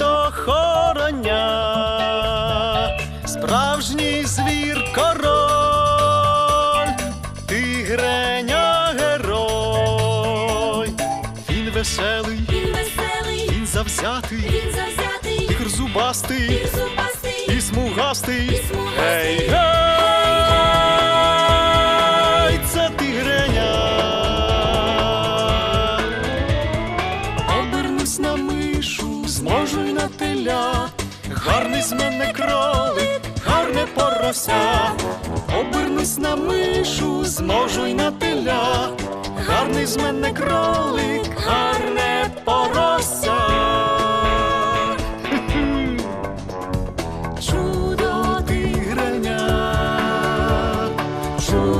то хороня, справжній звір король, тигреня герой, він веселий, він веселий, він завзятий, він завзятий, тигр зубастий, тигр зубастий, і смугастий, і смугастий. Гей, гей, це тигреня. Обернусь на мишу, зможу. Гарний з мене кролик, гарне порося. Обернусь на мишу, зможу й на теля. Гарний з мене кролик, гарне порося. Чудо тигреня, чудо